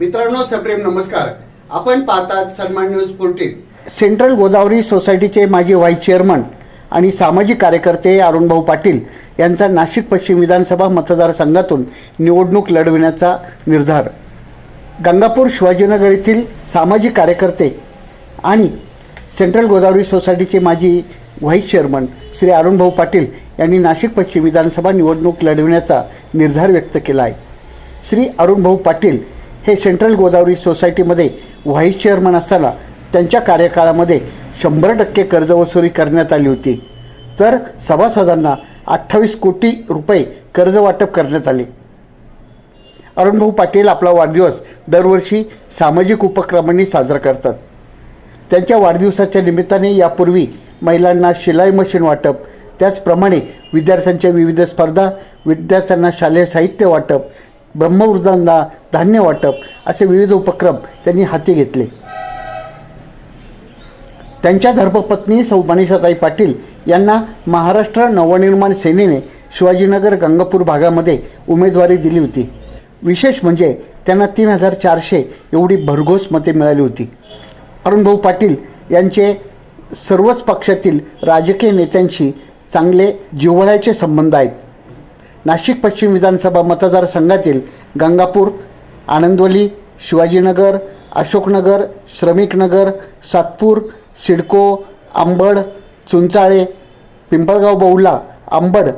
मित्रांनो सप्रेम नमस्कार. आपण पाहतात सन्मान न्यूज फोर्टीन सेंट्रल गोदावरी सोसायटीचे माजी व्हाईस चेअरमन आणि सामाजिक कार्यकर्ते अरुणभाऊ पाटील यांचा नाशिक पश्चिम विधानसभा मतदारसंघातून निवडणूक लढविण्याचा निर्धार. गंगापूर शिवाजीनगर येथील सामाजिक कार्यकर्ते आणि सेंट्रल गोदावरी सोसायटीचे माजी व्हाईस चेअरमन श्री अरुणभाऊ पाटील यांनी नाशिक पश्चिम विधानसभा निवडणूक लढविण्याचा निर्धार व्यक्त केला आहे. श्री अरुणभाऊ पाटील हे सेंट्रल गोदावरी सोसायटीमध्ये व्हाईस चेअरमन असताना त्यांच्या कार्यकाळामध्ये शंभर टक्के कर्जवसुली करण्यात आली होती. तर सभासदांना अठ्ठावीस कोटी रुपये कर्ज वाटप करण्यात आले. अरुणभाऊ पाटील आपला वाढदिवस दरवर्षी सामाजिक उपक्रमांनी साजरा करतात. त्यांच्या वाढदिवसाच्या निमित्ताने यापूर्वी महिलांना शिलाई मशीन वाटप त्याचप्रमाणे विद्यार्थ्यांच्या विविध स्पर्धा विद्यार्थ्यांना शालेय साहित्य वाटप ब्रह्मवृद्धांना धान्य वाटप असे विविध उपक्रम त्यांनी हाती घेतले. त्यांच्या धर्मपत्नी सौ मनीषाताई पाटील यांना महाराष्ट्र नवनिर्माण सेनेने शिवाजीनगर गंगापूर भागामध्ये उमेदवारी दिली होती. विशेष म्हणजे त्यांना तीन हजार चारशे एवढी भरघोस मते मिळाली होती. अरुणभाऊ पाटील यांचे सर्वच पक्षातील राजकीय नेत्यांशी चांगले जिव्हाळ्याचे संबंध आहेत. नाशिक पश्चिम विधानसभा मतदारसंघातील गंगापूर आनंदवली शिवाजीनगर अशोकनगर श्रमिकनगर सातपूर सिडको आंबड चुंचाळे पिंपळगाव बौला आंबड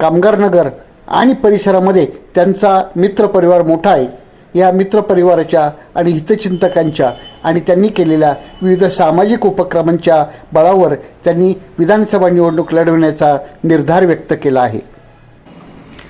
कामगारनगर आणि परिसरामध्ये त्यांचा मित्रपरिवार मोठा आहे. या मित्रपरिवाराच्या आणि हितचिंतकांच्या आणि त्यांनी केलेल्या विविध सामाजिक उपक्रमांच्या बळावर त्यांनी विधानसभा निवडणूक लढवण्याचा निर्धार व्यक्त केला आहे.